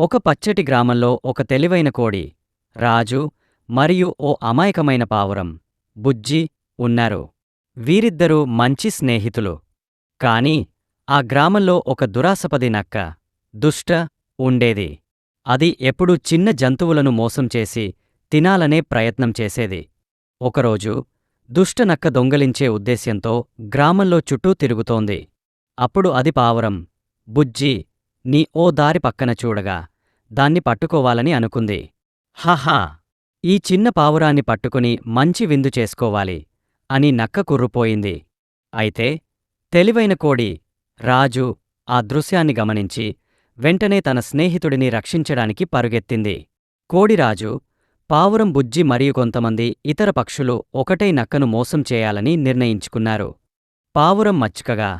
ఒక పచ్చటి గ్రామంలో ఒక తెలివైన కోడి రాజు మరియు ఓ అమాయకమైన పావురం బుజ్జి ఉన్నారు. వీరిద్దరూ మంచి స్నేహితులు. కాని ఆ గ్రామంలో ఒక దురాసపది నక్క దుష్ట ఉండేది. అది ఎప్పుడూ చిన్న జంతువులను మోసం చేసి తినాలనే ప్రయత్నం చేసేది. ఒకరోజు దుష్ట నక్క దొంగలించే ఉద్దేశ్యంతో గ్రామంలో చుట్టూ తిరుగుతోంది. అప్పుడు అది పావురం బుజ్జి నీ ఓ దారి పక్కన చూడగా దాన్ని పట్టుకోవాలని అనుకుంది. హహా! ఈ చిన్న పావురాన్ని పట్టుకుని మంచి విందు చేసుకోవాలి అని నక్క కుర్రుపోయింది. అయితే తెలివైన కోడి రాజు ఆ దృశ్యాన్ని గమనించి వెంటనే తన స్నేహితుడిని రక్షించడానికి పరుగెత్తింది. కోడిరాజు పావురం బుజ్జి మరియు కొంతమంది ఇతర పక్షులు ఒకటై నక్కను మోసం చేయాలని నిర్ణయించుకున్నారు. పావురం మచ్చుకగా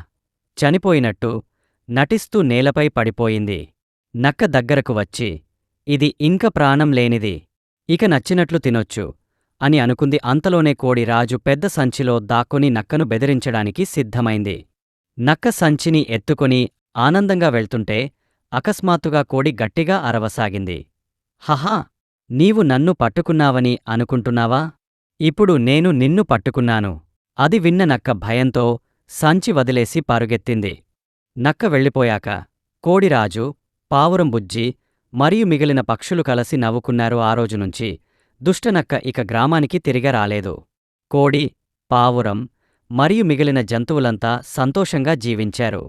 చనిపోయినట్టు నటిస్తూ నేలపై పడిపోయింది. నక్క దగ్గరకు వచ్చి ఇది ఇంక ప్రాణం లేనిది. ఇక నచ్చినట్లు తినొచ్చు అని అనుకుంది. అంతలోనే కోడి రాజు పెద్ద సంచిలో దాక్కుని నక్కను బెదిరించడానికి సిద్ధమైంది. నక్క సంచిని ఎత్తుకొని ఆనందంగా వెళ్తుంటే అకస్మాత్తుగా కోడి గట్టిగా అరవసాగింది. హహా! నీవు నన్ను పట్టుకున్నావని అనుకుంటున్నావా? ఇప్పుడు నేను నిన్ను పట్టుకున్నాను అది విన్న నక్క భయంతో సంచి వదిలేసి పరుగెత్తింది. నక్క వెళ్ళిపోయాక కోడిరాజు పావురం బుజ్జి మరియు మిగిలిన పక్షులు కలసి నవ్వుకున్నారు ఆ రోజునుంచి దుష్టనక్క ఇక గ్రామానికి తిరిగి రాలేదు. కోడి పావురం మరియు మిగిలిన జంతువులంతా సంతోషంగా జీవించారు.